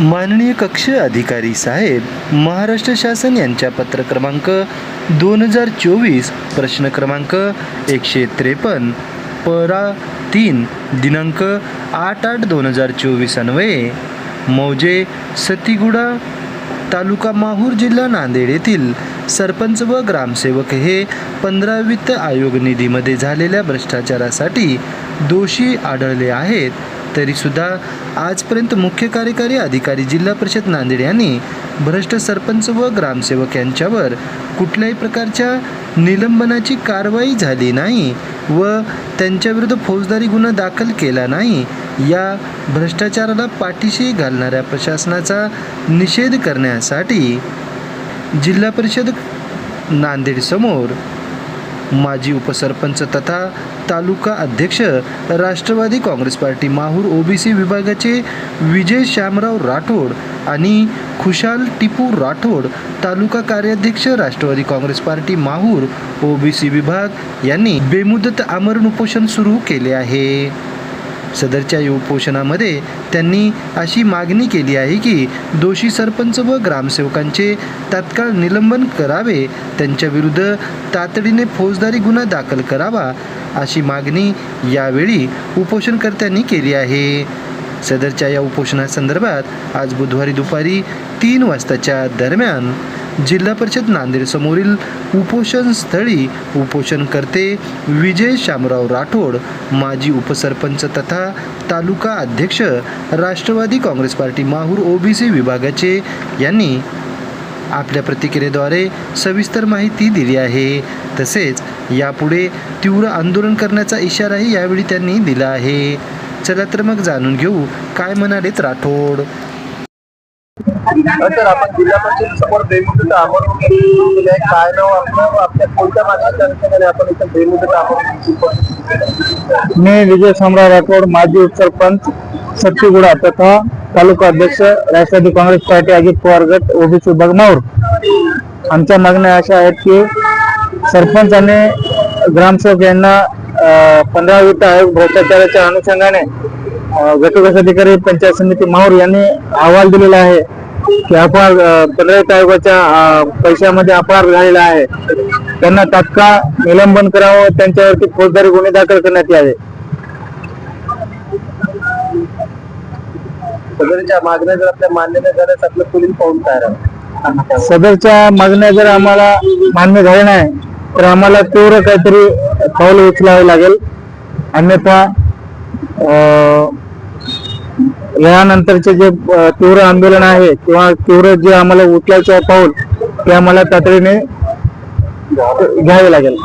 माननीय कक्ष अधिकारी साहेब महाराष्ट्र शासन यांच्या पत्र क्रमांक दोन हजार चोवीस प्रश्न क्रमांक एकशे त्रेपन्न परा तीन दिनांक आठ आठ दोन हजार चोवीस अन्वये मौजे सतीगुडा तालुका माहूर जिल्हा नांदेड येथील सरपंच व ग्रामसेवक हे पंधरा वित्त आयोग निधीमध्ये झालेल्या भ्रष्टाचारासाठी दोषी आढळले आहेत. तरीसुद्धा आजपर्यंत मुख्य कार्यकारी अधिकारी जिल्हा परिषद नांदेड यांनी भ्रष्ट सरपंच व ग्रामसेवक यांच्यावर कुठल्याही प्रकारच्या निलंबनाची कारवाई झाली नाही व त्यांच्याविरुद्ध फौजदारी गुन्हा दाखल केला नाही या भ्रष्टाचाराला पाठीशी घालणाऱ्या प्रशासनाचा निषेध करण्यासाठी जिल्हा परिषद नांदेडसमोर माजी उपसरपंच तथा तालुका अध्यक्ष Rashtrawadi Congress party Mahur OBC विभागाचे विजय श्यामराव राठोड आणि खुशाल टिपू राठोड तालुका कार्याध्यक्ष Rashtrawadi Congress party Mahur OBC विभाग यांनी बेमुदत आमरण उपोषण सुरू केले आहे. सदरच्या उपोषणामध्ये त्यांनी अशी मागणी केली आहे की दोषी सरपंच व ग्रामसेवकांचे तात्काळ निलंबन करावे त्यांच्याविरुद्ध तातडीने फौजदारी गुन्हा दाखल करावा अशी मागणी यावेळी उपोषणकर्त्यांनी केली आहे. सदरच्या या उपोषणासंदर्भात आज बुधवारी दुपारी तीन वाजताच्या दरम्यान जिल्हा परिषद नांदेड समोरील उपोषण स्थळी उपोषणकर्ते विजय शामराव राठोड माजी उपसरपंच तथा तालुका अध्यक्ष Rashtrawadi Congress party Mahur OBC विभागाचे यांनी आपल्या प्रतिक्रियेद्वारे सविस्तर माहिती दिली आहे. तसेच यापुढे तीव्र आंदोलन करण्याचा इशाराही यावेळी त्यांनी दिला आहे. चला तर मग जाणून घेऊ. काय म्हणालेत राठोड तर आपण जिल्हा परिषद समोर बेमुदत आमरण. काय नाव आपलं? आपल्या कोणत्या आपण इथं बेमुदत आमरण मी विजय शामराव राठोड माजी उपसरपंच सत्तीगुडा तथा तालुका अध्यक्ष राष्ट्रवादी काँग्रेस पार्टी अजित पवार गट ओबीसी विभाग माहूर आमच्या मागण्या अशा आहेत की सरपंच आणि ग्रामसेवक यांना पंधरा वित्त आयोग भ्रष्टाचाराच्या अनुषंगाने गटविकास अधिकारी पंचायत समिती माहूर यांनी अहवाल दिलेला आहे की अपहार पंधरा वित्त आयोगाच्या पैशामध्ये अपहार झालेला आहे. त्यांना तात्काळ निलंबन करावं त्यांच्यावरती फौजदारी गुन्हे दाखल करण्यात यावे. सदरच्या मागण्या जर आपल्या मान्य नाही झाल्यास आपलं राहणार सदरच्या मागण्या जर आम्हाला मान्य झाल्या नाही तर आम्हाला तीव्र काहीतरी पाऊल उचलावे लागेल. अन्यथा अं, यानंतरचे जे तीव्र आंदोलन आहे किंवा तीव्र जे आम्हाला उचलायचे पाऊल ते आम्हाला तातडीने घ्यावे लागेल.